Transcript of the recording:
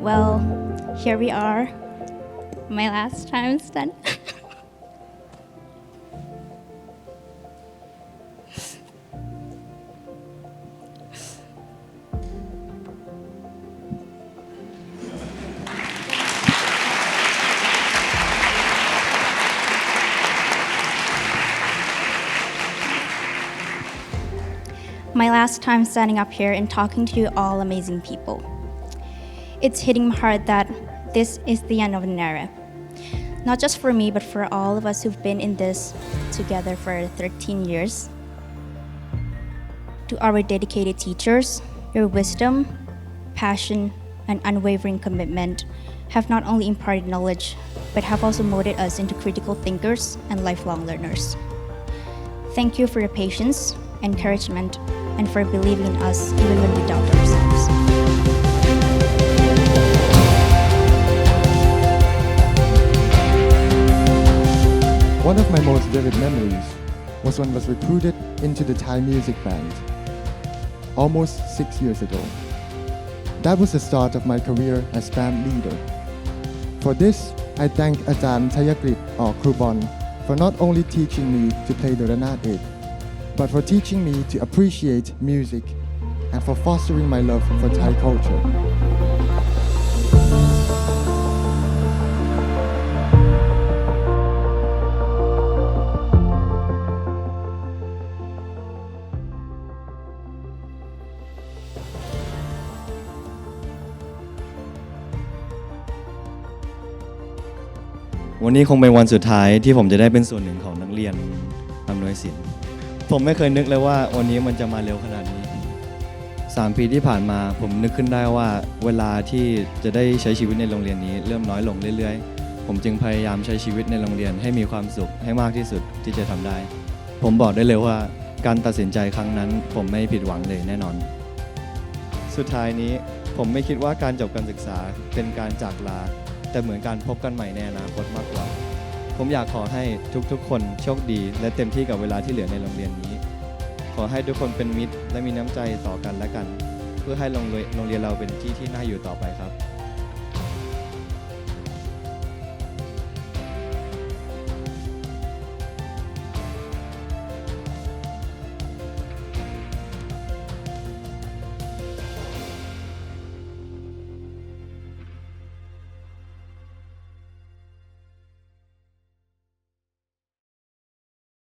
Well, here we are. My last time is done. My last time standing up here and talking to you all amazing people. It's hitting my heart that this is the end of an era. Not just for me, but for all of us who've been in this together for 13 years. To our dedicated teachers, your wisdom, passion, and unwavering commitment have not only imparted knowledge, but have also molded us into critical thinkers and lifelong learners. Thank you for your patience, encouragement, and for believing in us even when we doubt ourselves. One of my most vivid memories was when I was recruited into the Thai music band almost six years ago. That was the start of my career as band leader. For this, I thank Ajahn Chayakrit or Krubon for not only teaching me to play the Ranat but for teaching me to appreciate music and for fostering my love for Thai culture. วันนี้คงเป็นวันสุดท้ายที่ผมจะได้เป็นส่วนหนึ่งของนักเรียนอำนวยสิน ผมไม่เคยนึกเลยว่าวันนี้มันจะมาเร็วขนาดนี้ 3 ปีที่ผ่านมาผมนึกขึ้นได้ว่าเวลาที่จะได้ใช้ชีวิตในโรงเรียนนี้ เริ่มน้อยลงเรื่อยๆ ผมจึงพยายามใช้ชีวิตในโรงเรียนให้มีความสุขให้มากที่สุดที่จะทำได้ ผมบอกได้เลยว่าการตัดสินใจครั้งนั้น ผมไม่ผิดหวังเลยแน่นอน สุดท้ายนี้ผมไม่คิดว่าการจบการศึกษาเป็นการจากลา แต่เหมือนการพบกันใหม่ในอนาคตมากกว่า ผมอยากขอให้ทุกๆ คนโชคดี และเต็มที่กับเวลาที่เหลือในโรงเรียนนี้ ขอให้ทุกคนเป็นมิตร และมีน้ำใจต่อกันและกัน เพื่อให้โรงเรียนเราเป็นที่ที่น่าอยู่ต่อไปครับ